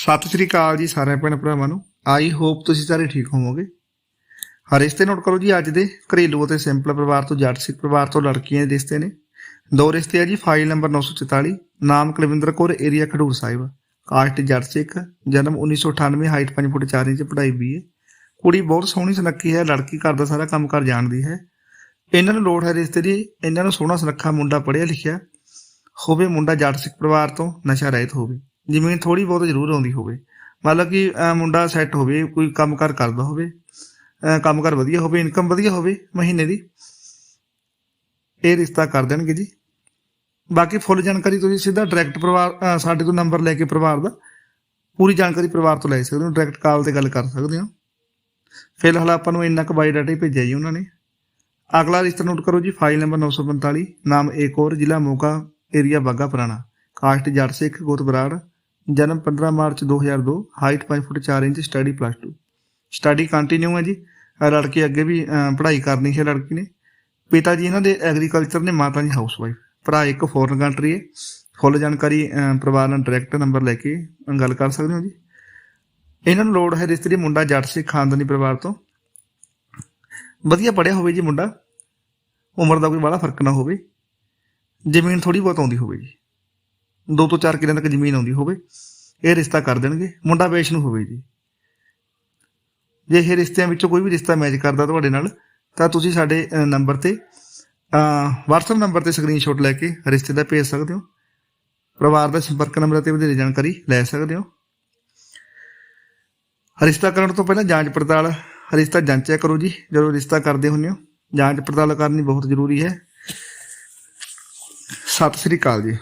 ਸਤਿ ਸ੍ਰੀ ਅਕਾਲ ਜੀ ਸਾਰਿਆਂ ਭੈਣ ਭਰਾਵਾਂ ਨੂੰ। ਆਈ ਹੋਪ ਤੁਸੀਂ ਸਾਰੇ ਠੀਕ ਹੋਵੋਗੇ। ਹਰ ਰਿਸ਼ਤੇ ਨੋਟ ਕਰੋ ਜੀ, ਅੱਜ ਦੇ ਘਰੇਲੂ ਅਤੇ ਸਿੰਪਲ ਪਰਿਵਾਰ ਤੋਂ ਜੱਟ ਸਿੱਖ ਪਰਿਵਾਰ ਤੋਂ ਲੜਕੀਆਂ ਦੇ ਰਿਸ਼ਤੇ ਨੇ। ਦੋ ਰਿਸ਼ਤੇ ਆ ਜੀ, ਫਾਈਲ ਨੰਬਰ 944 ਨਾਮ ਕੁਲਵਿੰਦਰ ਕੌਰ ਏਰੀਆ ਖਡੂਰ ਸਾਹਿਬ। ਕਾਸਟ ਜੱਟ ਸਿੱਖ ਜਨਮ 1998 ਹਾਈਟ 5 ਫੁੱਟ 4 ਇੰਚ, ਪੜ੍ਹਾਈ ਵੀ ਹੈ ਕੁੜੀ ਬਹੁਤ ਸੋਹਣੀ ਸੁਨੱਖੀ ਹੈ, ਲੜਕੀ ਘਰ ਦਾ ਸਾਰਾ ਕੰਮ ਕਰ ਜਾਣਦੀ ਹੈ। ਇਹਨਾਂ ਨੂੰ ਲੋੜ ਹੈ ਰਿਸ਼ਤੇ ਦੀ, ਇਹਨਾਂ ਨੂੰ ਸੋਹਣਾ ਸੁਨੱਖਾ ਮੁੰਡਾ ਪੜ੍ਹਿਆ ਲਿਖਿਆ ਹੋਵੇ, ਮੁੰਡਾ ਜੱਟ ਸਿੱਖ ਪਰਿਵਾਰ ਤੋਂ ਨਸ਼ਾ ਰਹਿਤ ਹੋਵੇ। ਜ਼ਮੀਨ ਥੋੜੀ ਬਹੁਤ ਜ਼ਰੂਰ ਆਉਂਦੀ ਹੋਵੇ। ਮਤਲਬ ਕਿ ਮੁੰਡਾ ਸੈੱਟ ਹੋਵੇ ਕੋਈ ਕੰਮਕਾਰ ਕਰਦਾ ਹੋਵੇ ਅਹ, ਕੰਮਕਾਰ ਵਧੀਆ ਹੋਵੇ ਇਨਕਮ ਵਧੀਆ ਹੋਵੇ ਮਹੀਨੇ ਦੀ ਇਹ ਰਿਸ਼ਤਾ ਕਰ ਦੇਣਗੇ ਜੀ। ਬਾਕੀ ਫੁੱਲ ਜਾਣਕਾਰੀ ਤੁਸੀਂ ਸਿੱਧਾ ਡਾਇਰੈਕਟ ਪਰਿਵਾਰ ਸਾਡੇ ਤੋਂ ਨੰਬਰ ਲੈ ਕੇ ਪਰਿਵਾਰ ਦਾ ਪੂਰੀ ਜਾਣਕਾਰੀ ਪਰਿਵਾਰ ਤੋਂ ਲੈ ਸਕਦੇ ਹੋ ਡਾਇਰੈਕਟ ਕਾਲ ਤੇ ਗੱਲ ਕਰ ਸਕਦੇ ਹੋ। ਫਿਲਹਾਲ ਆਪਾਂ ਨੂੰ ਇੰਨਾ ਕੁ ਬਾਇਓਡਾਟਾ ਹੀ ਭੇਜਿਆ ਜੀ ਉਹਨਾਂ ਨੇ। ਅਗਲਾ ਰਿਸ਼ਤਾ ਨੋਟ ਕਰੋ ਜੀ ਫਾਈਲ ਨੰਬਰ 945 ਨਾਮ ਏਕੋਰ ਜ਼ਿਲ੍ਹਾ ਮੋਗਾ ਏਰੀਆ ਬਾਗਾ ਪੁਰਾਣਾ। ਕਾਸਟ ਜੱਟ ਸਿੱਖ ਗੋਤ ਬਰਾੜ। ਜਨਮ 15 March 2002 height 5 foot 4 inch study plus 2 study continue ਹੈ ਜੀ। ਅਹ ਲੜਕੀ ਅੱਗੇ ਵੀ ਪੜ੍ਹਾਈ ਕਰਨੀ ਹੈ ਲੜਕੀ ਨੇ। ਪਿਤਾ ਜੀ ਇਹਨਾਂ ਦੇ ਐਗਰੀਕਲਚਰ ਨੇ, ਮਾਤਾ ਜੀ ਹਾਊਸਵਾਈਫ ਭਰਾ ਇੱਕ ਫੋਰਨ ਕੰਟਰੀ ਹੈ। ਫੁੱਲ ਜਾਣਕਾਰੀ ਪਰਿਵਾਰ ਨਾਲ ਡਾਇਰੈਕਟ ਨੰਬਰ ਲੈ ਕੇ ਗੱਲ ਕਰ ਸਕਦੇ ਹੋ ਜੀ। ਇਹਨਾਂ ਨੂੰ ਲੋੜ ਹੈ ਰਿਸ਼ਤੇ ਮੁੰਡਾ ਜੱਟ ਸਿੱਖ ਖਾਨਦਾਨੀ ਪਰਿਵਾਰ ਤੋਂ। ਵਧੀਆ ਪੜਿਆ ਹੋਵੇ ਜੀ ਮੁੰਡਾ। ਉਮਰ ਦਾ ਕੋਈ ਬੜਾ ਫ਼ਰਕ ਨਾ ਹੋਵੇ। ਜ਼ਮੀਨ ਥੋੜੀ ਬਹੁਤ ਆਉਂਦੀ ਹੋਵੇ ਜੀ। ਦੋ ਤੋਂ ਚਾਰ ਕਿੱਲਿਆਂ ਤੱਕ ਜ਼ਮੀਨ ਆਉਂਦੀ ਹੋਵੇ, ਇਹ ਰਿਸ਼ਤਾ ਕਰ ਦੇਣਗੇ, ਮੁੰਡਾ ਵੇਚ ਨੂੰ ਹੋਵੇ ਜੀ। ਜੇ ਇਹ ਰਿਸ਼ਤਿਆਂ ਵਿੱਚੋਂ ਕੋਈ ਵੀ ਰਿਸ਼ਤਾ ਮੈਚ ਕਰਦਾ ਤੁਹਾਡੇ ਨਾਲ, ਤਾਂ ਤੁਸੀਂ ਸਾਡੇ ਨੰਬਰ ਤੇ WhatsApp ਨੰਬਰ ਤੇ ਸਕਰੀਨਸ਼ਾਟ ਲੈ ਕੇ ਰਿਸ਼ਤੇ ਦਾ ਭੇਜ ਸਕਦੇ ਹੋ। ਪਰਿਵਾਰ ਦਾ ਸੰਪਰਕ ਨੰਬਰ ਤੇ ਵਧੇਰੇ ਜਾਣਕਾਰੀ ਲੈ ਸਕਦੇ ਹੋ। ਰਿਸ਼ਤਾ ਕਰਨ ਤੋਂ ਪਹਿਲਾਂ ਜਾਂਚ ਪੜਤਾਲ, ਰਿਸ਼ਤਾ ਜਾਂਚਿਆ ਕਰੋ ਜੀ, ਜਦੋਂ ਰਿਸ਼ਤਾ ਕਰਦੇ ਹੁੰਦੇ ਹੋ। ਜਾਂਚ ਪੜਤਾਲ ਕਰਨੀ ਬਹੁਤ ਜ਼ਰੂਰੀ ਹੈ। ਸਤਿ ਸ੍ਰੀ ਅਕਾਲ ਜੀ।